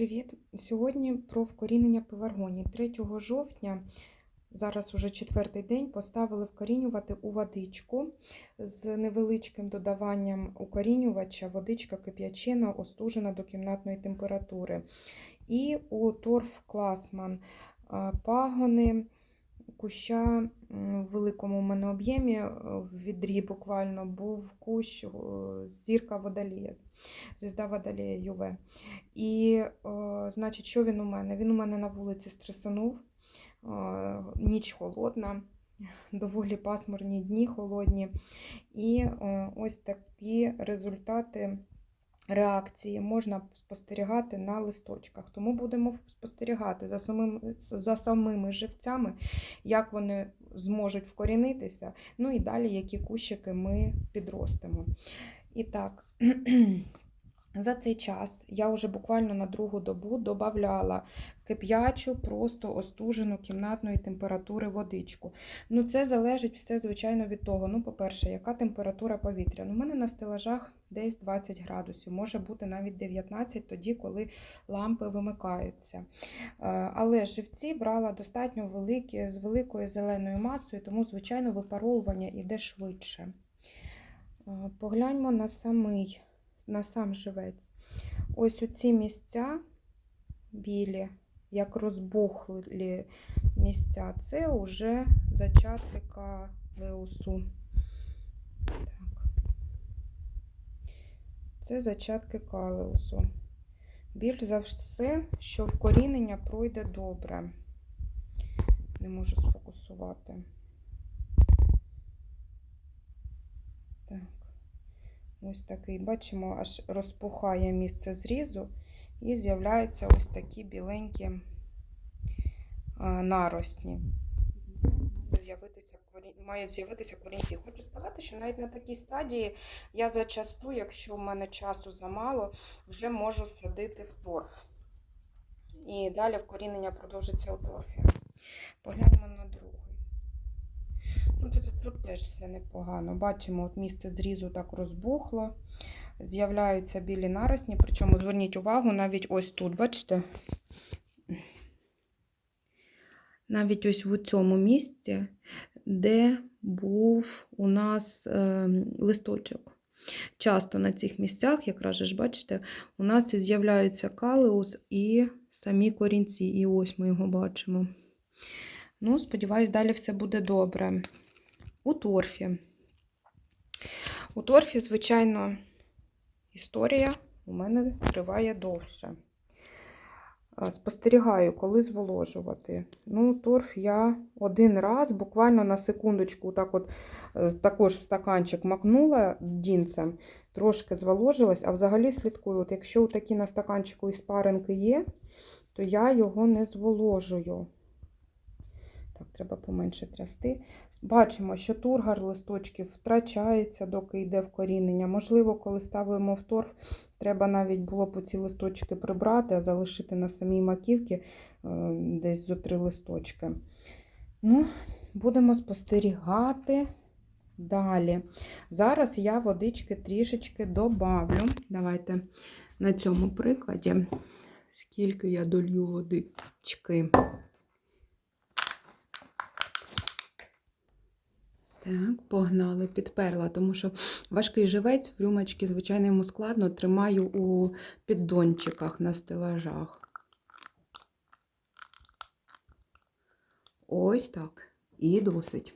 Привіт! Сьогодні про вкорінення пеларгонії. 3 жовтня, зараз уже четвертий день, поставили вкорінювати у водичку з невеличким додаванням укорінювача, водичка кип'ячена, остужена до кімнатної температури. І у торф Класман пагони куща в великому у мене об'ємі, е, в відрі буквально був кущ е, зірка водолія, звізда водолія ЮВ. І, о, значить, що він у мене? Він у мене на вулиці стресанув. Ніч холодна, доволі пасмурні дні холодні. І ось такі результати реакції можна спостерігати на листочках. Тому будемо спостерігати за самими, за самими живцями, як вони зможуть вкорінитися. Ну і далі, які кущики ми підростимо. І так. За цей час я вже буквально на другу добу додавала кип'ячу, просто остужену кімнатної температури водичку. Ну, це залежить все, звичайно, від того. Ну, по-перше, яка температура повітря. Ну, У мене на стелажах десь 20 градусів, може бути навіть 19, тоді, коли лампи вимикаються. Е, Але живці брала достатньо великі, з великою зеленою масою, тому, звичайно, випаровування йде швидше. Е, Погляньмо на самий на сам живець. Ось у ці місця білі, як розбухлі місця, це вже зачатки калеусу. Так. Це зачатки калеусу. Більш за все, що вкорінення пройде добре. Не можу сфокусувати. Так. Ось такий, бачимо, аж розпухає місце зрізу, і з'являються ось такі біленькі наростні. З'явитися мають з'явитися корінці. Хочу сказати, що навіть на такій стадії я зачасту, якщо в мене часу замало, вже можу садити в торф. І далі вкорінення продовжиться у торфі. Погляньмо на другий. Ну, Тут, теж все непогано. Бачимо, от місце зрізу так розбухло. З'являються білі наросні, причому зверніть увагу, навіть ось тут, бачите? Навіть ось в цьому місці, де був у нас е, листочок. Часто на цих місцях, якраз ж бачите, у нас з'являються калеус і самі корінці. І ось ми його бачимо. Ну, сподіваюсь, далі все буде добре. У торфі. У торфі, звичайно, історія у мене триває довше. Спостерігаю, коли зволожувати. Ну, торф я один раз, буквально на секундочку, так от, е, також в стаканчик макнула дінцем, трошки зволожилась, а взагалі слідкую, от якщо такі на стаканчику іспаринки є, то я його не зволожую. Так, треба поменше трясти. Бачимо, що тургар листочків втрачається, доки йде вкорінення. Можливо, коли ставимо в торф, треба навіть було б ці листочки прибрати, а залишити на самій маківці е, десь зо три листочки. Ну, Будемо спостерігати далі. Зараз я водички трішечки добавлю. Давайте на цьому прикладі, скільки я долью водички. Так, погнали, підперла, тому що важкий живець в рюмочці, звичайно, йому складно, тримаю у піддончиках на стелажах. Ось так. І досить.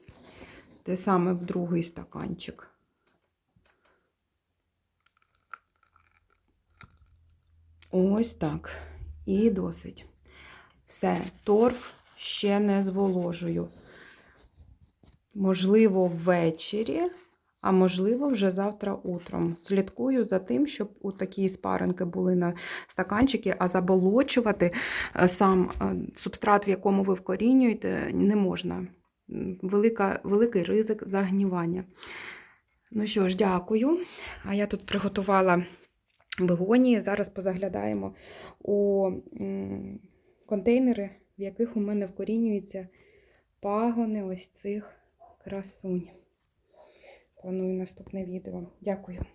Те саме в другий стаканчик. Ось так. І досить. Все, торф ще не зволожую. Можливо, ввечері, а можливо, вже завтра утром. Слідкую за тим, щоб у такі спаринки були на стаканчики, а заболочувати е, сам е, субстрат, в якому ви вкорінюєте, не можна. Велика, Великий ризик загнівання. Ну що ж, дякую. А я тут приготувала бегонії. Зараз позаглядаємо у контейнери, в яких у мене вкорінюються пагони ось цих красунь. Планую наступне відео. Дякую.